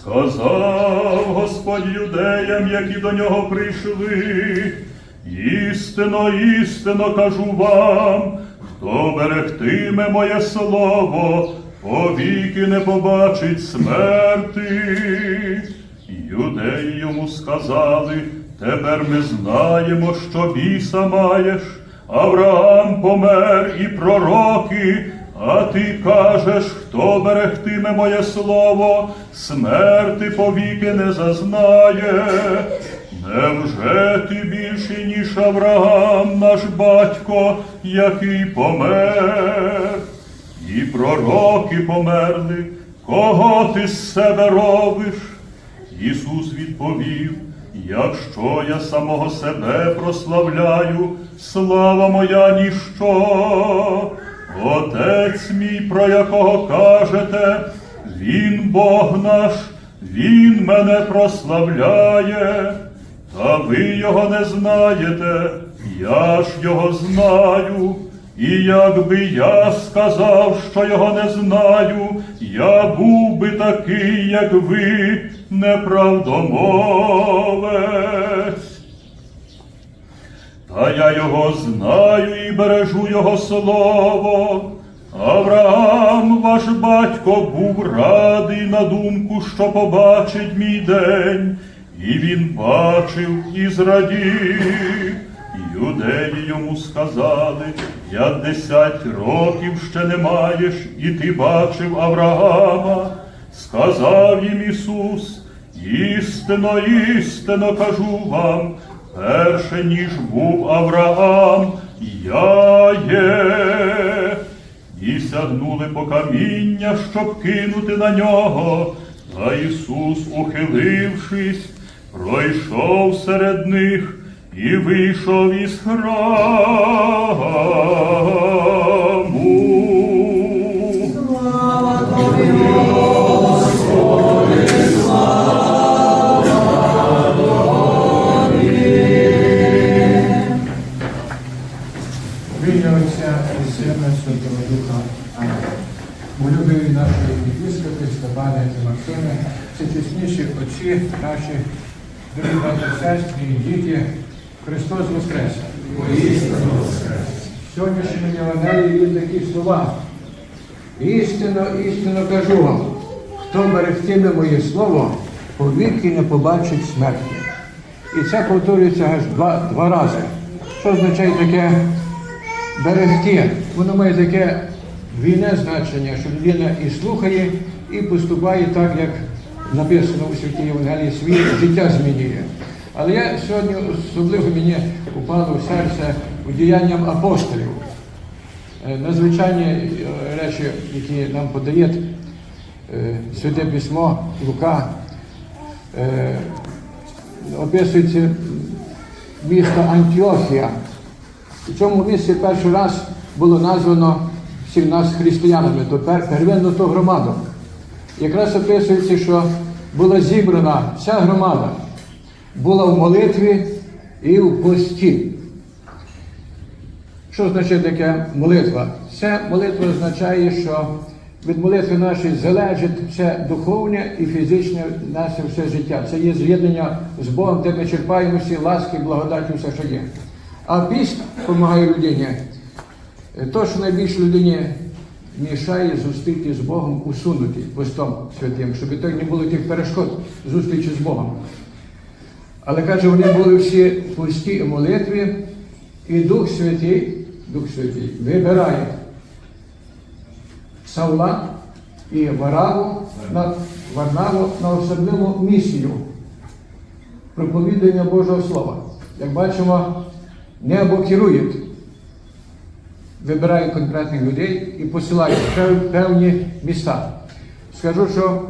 Сказав Господь юдеям, які до нього прийшли, істинно, істинно кажу вам, хто берегтиме моє слово, повіки не побачить смерти. Юдеї йому сказали, тепер ми знаємо, що біса маєш. Авраам помер і пророки, а ти кажеш, хто берегтиме моє слово, смерти повіки не зазнає. Невже ти більший, ніж Авраам, наш батько, який помер? І пророки померли, кого ти з себе робиш? Ісус відповів, якщо я самого себе прославляю, слава моя ніщо. Отець мій, про якого кажете, Він Бог наш, Він мене прославляє, та ви його не знаєте, я ж його знаю. І якби я сказав, що його не знаю, я був би такий, як ви, неправдомовець. Та я його знаю і бережу його слово. Авраам, ваш батько, був радий на думку, що побачить мій день, і він бачив і зрадів. Юдеї йому сказали, п'ятдесят років ще не маєш, і ти бачив Авраама. Сказав їм Ісус, істинно, істинно кажу вам, перше, ніж був Авраам, я є. І сягнули по каміння, щоб кинути на нього. Та Ісус, ухилившись, пройшов серед них і вийшов із храму. Улюблені наші єпископи, Степани і Максими, всечесніші отці, наші дорогі сестри і діти, Христос Воскрес! Сьогоднішньому Євангелії є такі слова. Істинно, істинно кажу вам, хто берегтиме моє слово, повіки не побачить смерті. І це повторюється аж два, два рази. Що означає таке берегти? Воно має таке війне значення, що людина і слухає, і поступає так, як написано у святій Євангелії, своє життя змінює. Але я сьогодні особливо мені упало в серце діянням апостолів. Е, Надзвичайні е, речі, які нам подає е, Святе Письмо Лука, описується місто Антіохія. У цьому місці перший раз було названо всіх нас християнами, то пер, первинно то громаду. Якраз описується, що була зібрана вся громада, була в молитві і в пості. Що означає таке молитва? Це молитва означає, що від молитви нашої залежить все духовне і фізичне наше все життя. Це є з'єднання з Богом, де ми черпаємо всі ласки, благодаті, все, що є. А піст допомагає людині. Е, То, що найбільше людині мішає зустріти з Богом, усунути постом святим, щоб то не було тих перешкод зустрічі з Богом. Але каже, вони були всі пусті і молитві, і Дух Святий, Дух Святий вибирає Саула і Вараву на Варнаву на особливу місію проповідання Божого Слова. Як бачимо, небо керує, вибирає конкретних людей і посилає в певні міста. Скажу, що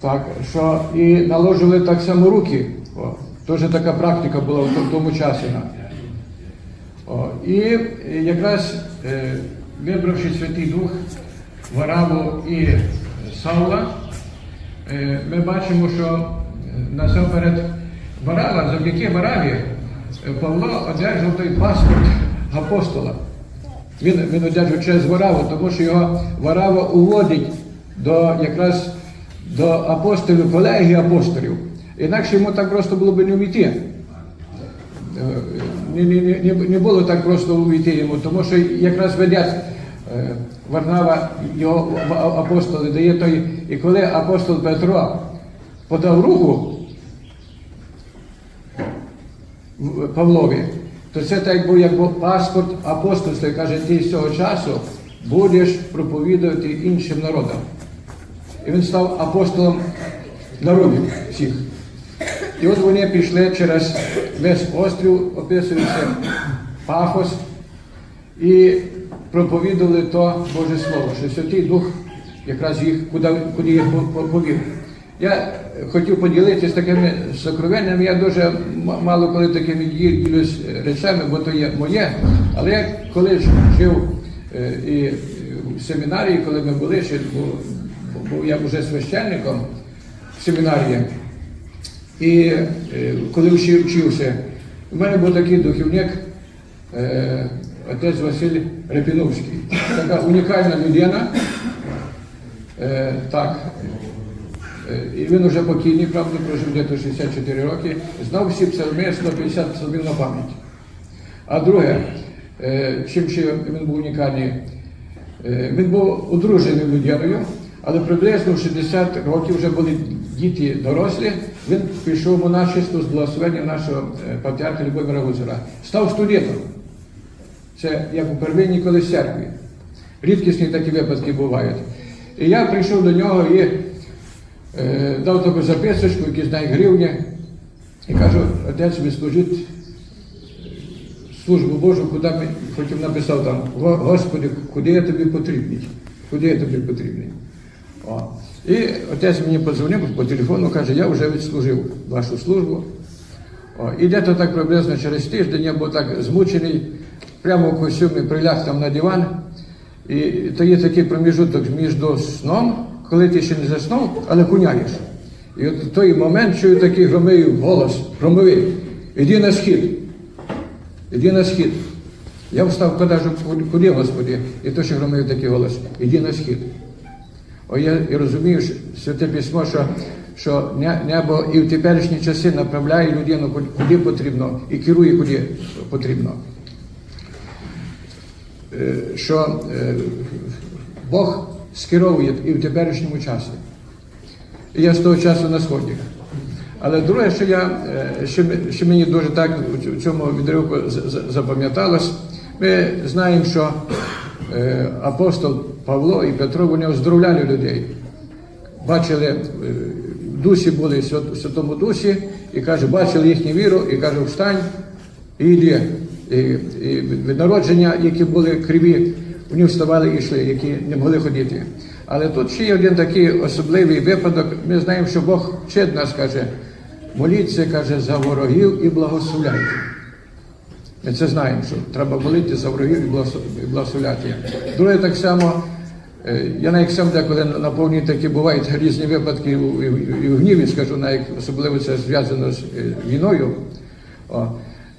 так, що і наложили так само руки. О, теж така практика була в тому- часі. О, і якраз е, вибравши Святий Дух, Вараву і Саула, е, ми бачимо, що е, насамперед Варава, завдяки Вараві, е, Павло одержав той паспорт апостола. Він, він одержав через Вараву, тому що його Варава уводить до якраз до апостолів, колегії апостолів. Інакше йому так просто було б не увійти. Е, Не, не, не, було так просто увійти йому, тому що якраз ведять е, Варнава його апостоли, дає той. І коли апостол Петро подав руку Павлові, то це так був як паспорт апостольства. Каже, ти з цього часу будеш проповідувати іншим народам. І він став апостолом народів всіх. І от вони пішли через весь острів, описується Пафос, і проповідували то Боже Слово, що Святий Дух якраз їх куди, куди їх по- по- повів. Я хотів поділитися такими сокровеннями. Я дуже мало коли такими ділюсь речами, бо то є моє. Але я коли жив е, і в семінарії, коли ми були, ще був, я вже священником в семінарії. І е, коли вчив- вчився, у мене був такий духовник, е, отець Василь Репіновський. Така унікальна людина. Так. І він вже покійний, правда, прожив десь 64 роки, знав всі псалми, 150 псалмів на пам'ять. А друге, е, чим ще він був унікальний, е, він був одруженою людиною, але приблизно в 60 років вже були діти дорослі. Він пішов в монашество з благословення нашого е, патріарха Любомира Гузера. Став студентом. Це як у первинній колись церкві. Рідкісні такі випадки бувають. І я прийшов до нього і дав таку записочку, якісь знає гривні, і кажу, отець, ви служіть службу Божу, куди ми потім написав там, Господи, куди я тобі потрібний? Куди я тобі потрібний? О. І отець мені подзвонив по телефону, каже, я вже відслужив вашу службу. О, і десь так приблизно через тиждень я був так змучений, прямо в костюмі приляг там на диван. І то є такий проміжуток між сном, коли ти ще не заснув, але куняєш. І от в той момент чую такий громовий голос, громовий, іди на схід. Іди на схід. Я встав, кажу, куди, Господи? І то ще громив такий голос, іди на схід. О, я і розумію, що святе письмо, що, що небо і в теперішні часи направляє людину куди- потрібно і керує куди потрібно. Е, Що е, Бог скеровує і в теперішньому часі. І я з того часу на сході. Але друге, що я е, що, мені дуже так у цьому відривку запам'яталось, ми знаємо, що е, апостол Павло і Петро вони оздоровляли людей. Бачили, е, дусі були в Святому Дусі, і каже, бачили їхню віру, і каже, встань і йди. І, і від народження, які були криві, вони вставали і йшли, які не могли ходити. Але тут ще є один такий особливий випадок. Ми знаємо, що Бог вчить нас, каже, моліться, каже, за ворогів і благословляйте. Ми це знаємо, що треба молити за ворогів і благословляти. Друге, так само, е, я навіть сам деколи на повній такі бувають різні випадки і в гніві, скажу, навіть особливо це зв'язано з е, війною. О.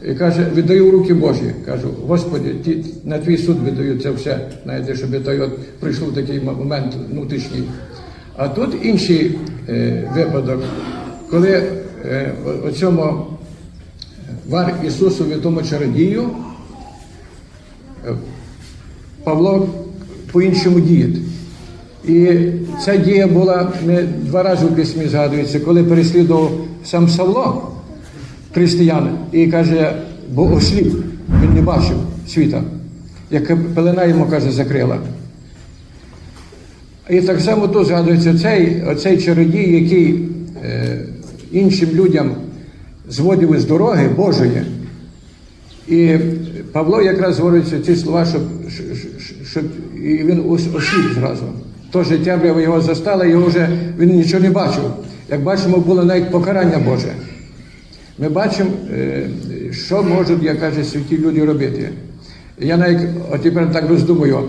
І каже, віддаю в руки Божі. Кажу, Господи, ті, на твій суд віддаю це все, знаєте, щоб той от прийшов такий момент внутрішній. А тут інший е, випадок, коли е, о- о цьому вар Ісусу відому чародію, е, Павло по-іншому діє. І ця дія була не два рази в письмі згадується, коли переслідував сам Савло християн і каже, бо осліп, він не бачив світа, як пелена йому каже, закрила. І так само тут згадується цей, оцей чародій, який е, іншим людям зводив із дороги Божої. І Павло якраз говорить ці слова, щоб, щоб, і він ос- осліп зразу. То життя його застало, його вже він нічого не бачив. Як бачимо, було навіть покарання Боже. Ми бачимо, е, що можуть, як каже, святі люди робити. Я навіть от тепер так роздумую,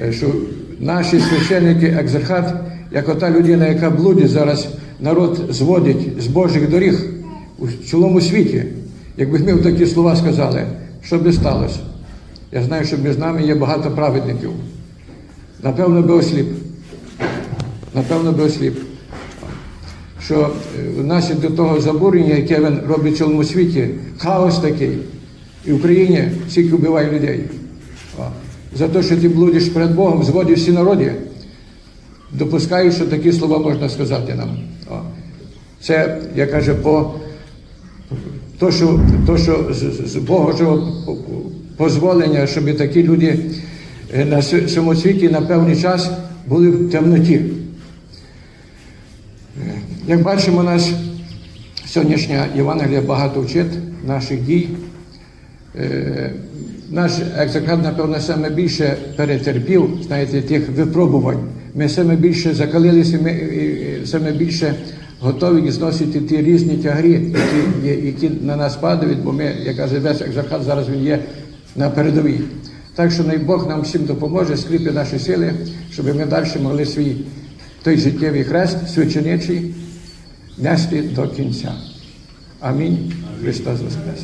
е, що наші священники, екзархат, як ота людина, яка блудить зараз, народ зводить з Божих доріг у цілому світі. Якби ми такі слова сказали, що би сталося? Я знаю, що між нами є багато праведників. Напевно, би осліп. Напевно, би осліп. Що внаслідок того забурення, яке він робить в цілому світі, хаос такий. І в Україні стільки вбиває людей. За те, що ти блудиш перед Богом, зводиш всі народи, допускаю, що такі слова можна сказати нам. Це, я кажу, по то, що, то, що з, з Божого дозволення, щоб такі люди е, на цьому світі на певний час були в темноті. Як бачимо, нас сьогоднішня Євангелія багато вчить наших дій. Е, Наш екзакрат, напевно, саме більше перетерпів, знаєте, тих випробувань. Ми саме більше закалилися, ми е, е, саме більше готові зносити ті різні тягрі, які, які на нас падають, бо ми, як каже весь екзакрат, зараз він є на передовій. Так що най Бог нам всім допоможе, скріпить наші сили, щоб ми далі могли свій той життєвий хрест, священичий, нести до кінця. Амінь. Христос Воскрес.